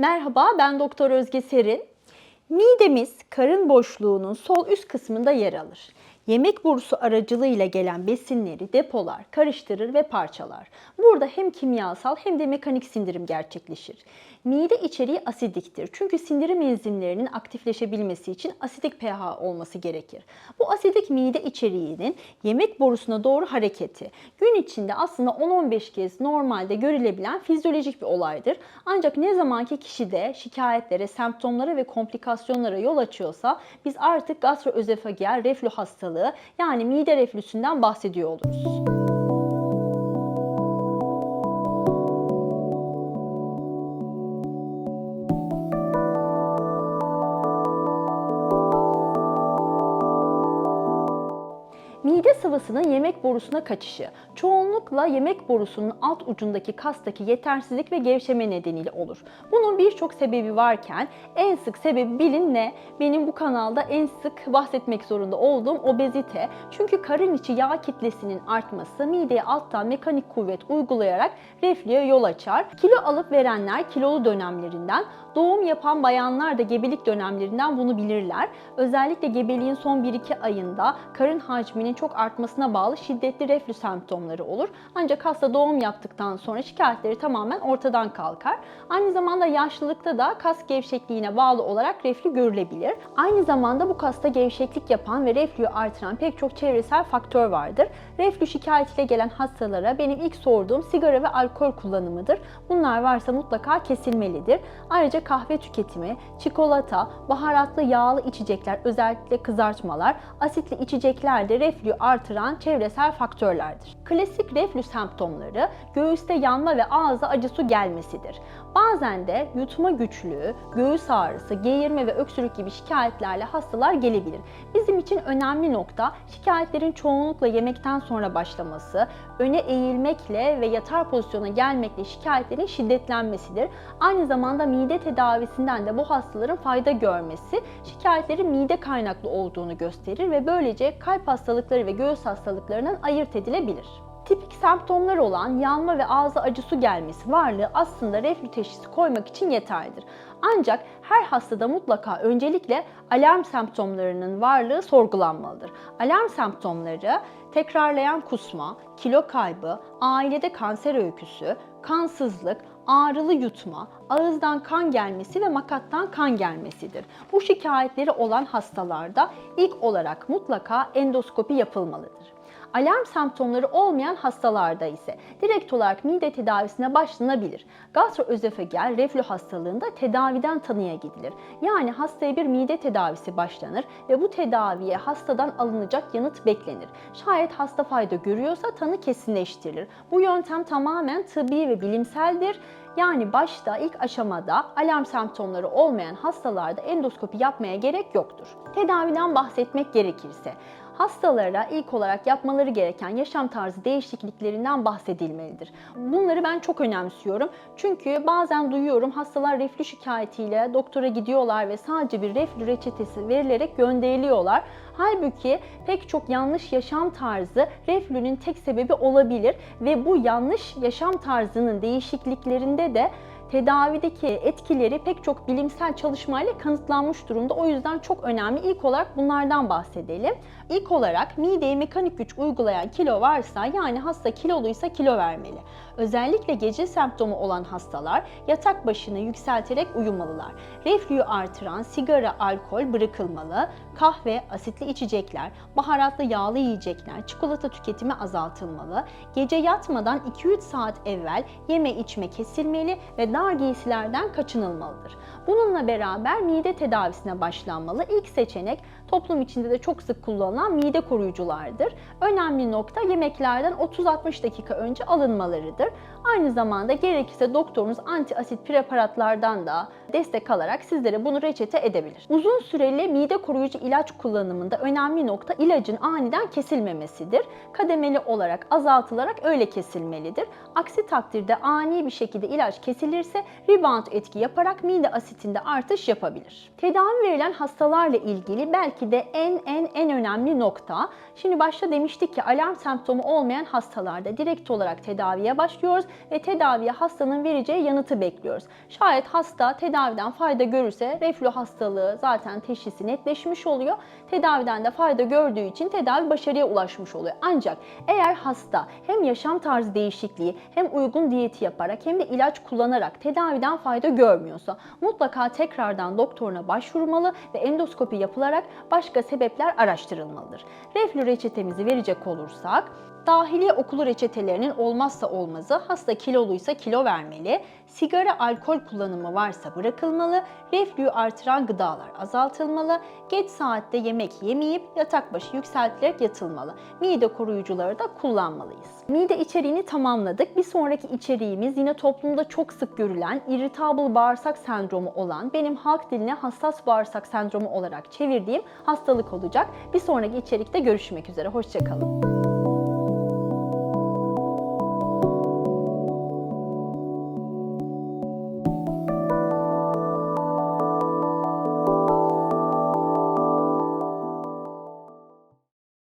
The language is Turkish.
Merhaba, ben Doktor Özge Serin. Midemiz karın boşluğunun sol üst kısmında yer alır. Yemek borusu aracılığıyla gelen besinleri depolar, karıştırır ve parçalar. Burada hem kimyasal hem de mekanik sindirim gerçekleşir. Mide içeriği asidiktir. Çünkü sindirim enzimlerinin aktifleşebilmesi için asidik pH olması gerekir. Bu asidik mide içeriğinin yemek borusuna doğru hareketi gün içinde aslında 10-15 kez normalde görülebilen fizyolojik bir olaydır. Ancak ne zamanki kişide şikayetlere, semptomlara ve komplikasyonlara yol açıyorsa biz artık gastroözofagel reflü hastalığı yani mide reflüsünden bahsediyor oluruz. Sıvısının yemek borusuna kaçışı çoğunlukla yemek borusunun alt ucundaki kastaki yetersizlik ve gevşeme nedeniyle olur. Bunun birçok sebebi varken en sık sebebi bilin ne? Benim bu kanalda en sık bahsetmek zorunda olduğum obezite. Çünkü karın içi yağ kitlesinin artması mideye alttan mekanik kuvvet uygulayarak reflüye yol açar. Kilo alıp verenler kilolu dönemlerinden, doğum yapan bayanlar da gebelik dönemlerinden bunu bilirler. Özellikle gebeliğin son 1-2 ayında karın hacminin çok artmasına bağlı şiddetli reflü semptomları olur. Ancak hasta doğum yaptıktan sonra şikayetleri tamamen ortadan kalkar. Aynı zamanda yaşlılıkta da kas gevşekliğine bağlı olarak reflü görülebilir. Aynı zamanda bu kasta gevşeklik yapan ve reflüyü artıran pek çok çevresel faktör vardır. Reflü şikayetiyle gelen hastalara benim ilk sorduğum sigara ve alkol kullanımıdır. Bunlar varsa mutlaka kesilmelidir. Ayrıca kahve tüketimi, çikolata, baharatlı yağlı içecekler, özellikle kızartmalar, asitli içecekler de reflüyü artıran çevresel faktörlerdir. Klasik reflü semptomları göğüste yanma ve ağza acı su gelmesidir. Bazen de yutma güçlüğü, göğüs ağrısı, geğirme ve öksürük gibi şikayetlerle hastalar gelebilir. Bizim için önemli nokta şikayetlerin çoğunlukla yemekten sonra başlaması, öne eğilmekle ve yatar pozisyona gelmekle şikayetlerin şiddetlenmesidir. Aynı zamanda mide tedavisinden de bu hastaların fayda görmesi şikayetlerin mide kaynaklı olduğunu gösterir ve böylece kalp hastalıkları ve göğüs hastalıklarından ayırt edilebilir. Semptomlar olan yanma ve ağza acı su gelmesi varlığı aslında reflü teşhisi koymak için yeterlidir. Ancak her hastada mutlaka öncelikle alarm semptomlarının varlığı sorgulanmalıdır. Alarm semptomları tekrarlayan kusma, kilo kaybı, ailede kanser öyküsü, kansızlık, ağrılı yutma, ağızdan kan gelmesi ve makattan kan gelmesidir. Bu şikayetleri olan hastalarda ilk olarak mutlaka endoskopi yapılmalıdır. Alarm semptomları olmayan hastalarda ise direkt olarak mide tedavisine başlanabilir. Gastroözofagel reflü hastalığında tedaviden tanıya gidilir. Yani hastaya bir mide tedavisi başlanır ve bu tedaviye hastadan alınacak yanıt beklenir. Şayet hasta fayda görüyorsa tanı kesinleştirilir. Bu yöntem tamamen tıbbi ve bilimseldir. Yani başta ilk aşamada alarm semptomları olmayan hastalarda endoskopi yapmaya gerek yoktur. Tedaviden bahsetmek gerekirse hastalara ilk olarak yapmaları gereken yaşam tarzı değişikliklerinden bahsedilmelidir. Bunları ben çok önemsiyorum. Çünkü bazen duyuyorum hastalar reflü şikayetiyle doktora gidiyorlar ve sadece bir reflü reçetesi verilerek gönderiliyorlar. Halbuki pek çok yanlış yaşam tarzı reflünün tek sebebi olabilir ve bu yanlış yaşam tarzının değişikliklerinde de tedavideki etkileri pek çok bilimsel çalışmayla kanıtlanmış durumda. O yüzden çok önemli. İlk olarak bunlardan bahsedelim. İlk olarak mideye mekanik güç uygulayan kilo varsa yani hasta kiloluysa kilo vermeli. Özellikle gece semptomu olan hastalar yatak başını yükselterek uyumalılar. Reflüyü artıran sigara, alkol bırakılmalı. Kahve, asitli içecekler, baharatlı yağlı yiyecekler, çikolata tüketimi azaltılmalı. Gece yatmadan 2-3 saat evvel yeme içme kesilmeli ve dar giysilerden kaçınılmalıdır. Bununla beraber mide tedavisine başlanmalı. İlk seçenek toplum içinde de çok sık kullanılan mide koruyuculardır. Önemli nokta yemeklerden 30-60 dakika önce alınmalarıdır. Aynı zamanda gerekirse doktorunuz antiasit preparatlardan da destek alarak sizlere bunu reçete edebilir. Uzun süreli mide koruyucu ilaç kullanımında önemli nokta ilacın aniden kesilmemesidir. Kademeli olarak azaltılarak öyle kesilmelidir. Aksi takdirde ani bir şekilde ilaç kesilirse rebound etki yaparak mide asit asitinde artış yapabilir. Tedavi verilen hastalarla ilgili belki de en en en önemli nokta. Şimdi başta demiştik ki alarm semptomu olmayan hastalarda direkt olarak tedaviye başlıyoruz ve tedaviye hastanın vereceği yanıtı bekliyoruz. Şayet hasta tedaviden fayda görürse reflü hastalığı zaten teşhisi netleşmiş oluyor. Tedaviden de fayda gördüğü için tedavi başarıya ulaşmış oluyor. Ancak eğer hasta hem yaşam tarzı değişikliği hem uygun diyeti yaparak hem de ilaç kullanarak tedaviden fayda görmüyorsa mutlaka tekrardan doktoruna başvurmalı ve endoskopi yapılarak başka sebepler araştırılmalıdır. Reflü reçetemizi verecek olursak Dahiliye okulu reçetelerinin olmazsa olmazı hasta kiloluysa kilo vermeli, sigara alkol kullanımı varsa bırakılmalı, reflüyü artıran gıdalar azaltılmalı, geç saatte yemek yemeyip yatak başı yükseltilerek yatılmalı. Mide koruyucuları da kullanmalıyız. Mide içeriğini tamamladık. Bir sonraki içeriğimiz yine toplumda çok sık görülen irritable bağırsak sendromu olan benim halk diline hassas bağırsak sendromu olarak çevirdiğim hastalık olacak. Bir sonraki içerikte görüşmek üzere. Hoşçakalın.